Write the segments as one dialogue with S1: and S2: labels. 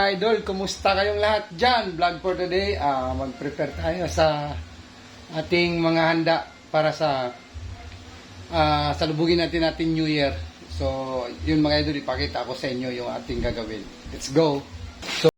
S1: mga idol, kumusta kayong lahat dyan? Vlog for today, ah mag-prepare tayo sa ating mga handa para sa ah salubugin natin natin New Year. So, yun mga idol, ipakita ko sa inyo yung ating gagawin. Let's go! So,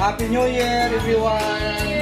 S1: Happy New Year, everyone!